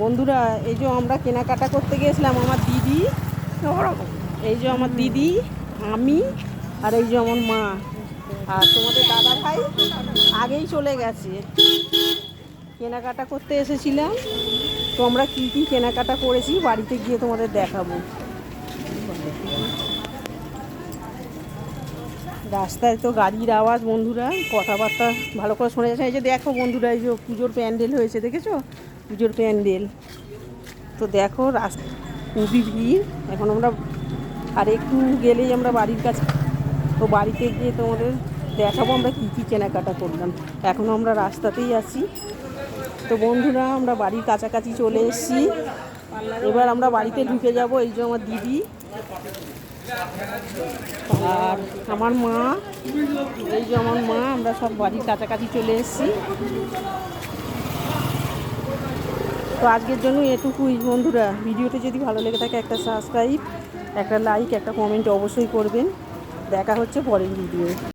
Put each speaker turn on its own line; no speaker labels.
বন্ধুরা, এই যে আমরা কেনাকাটা করতে গিয়েছিলাম আমার দিদি। এই যে আমার দিদি, আমি, আর এই যে আমার মা। আর তোমাদের দাদা ভাই আগেই চলে গেছে। কেনাকাটা করতে এসেছিলাম। তো আমরা কী কী কেনাকাটা করেছি, বাড়িতে গিয়ে তোমাদের দেখাবো। রাস্তায় তো গাড়ির আওয়াজ, বন্ধুরা, কথাবার্তা ভালো করে শোনা যাচ্ছে এই যে দেখো বন্ধুরা, এই যে পুজোর প্যান্ডেল হয়েছে, দেখেছ? পুজোর প্যান্ডেল। তো দেখো, রাস্তা খুবই ভিড়। এখন আমরা আর একটু গেলেই আমরা বাড়ির কাছে, তো বাড়িতে গিয়ে তোমাদের দেখাবো আমরা কী কী কেনাকাটা করলাম। এখনও আমরা রাস্তাতেই আছি। তো বন্ধুরা, আমরা বাড়ির কাছাকাছি চলে এসেছি। এবার আমরা বাড়িতে ঢুকে যাব, এই যে আমার দিদি। আর আমার মা, এই যে আমার মা, আমরা সব বাড়ির কাছাকাছি চলে এসেছি। তো আজকের জন্য এটুকুই বন্ধুরা। ভিডিওটি যদি ভালো লেগে থাকে, একটা সাবস্ক্রাইব একটা লাইক একটা কমেন্ট অবশ্যই করবেন। দেখা হচ্ছে পরের ভিডিও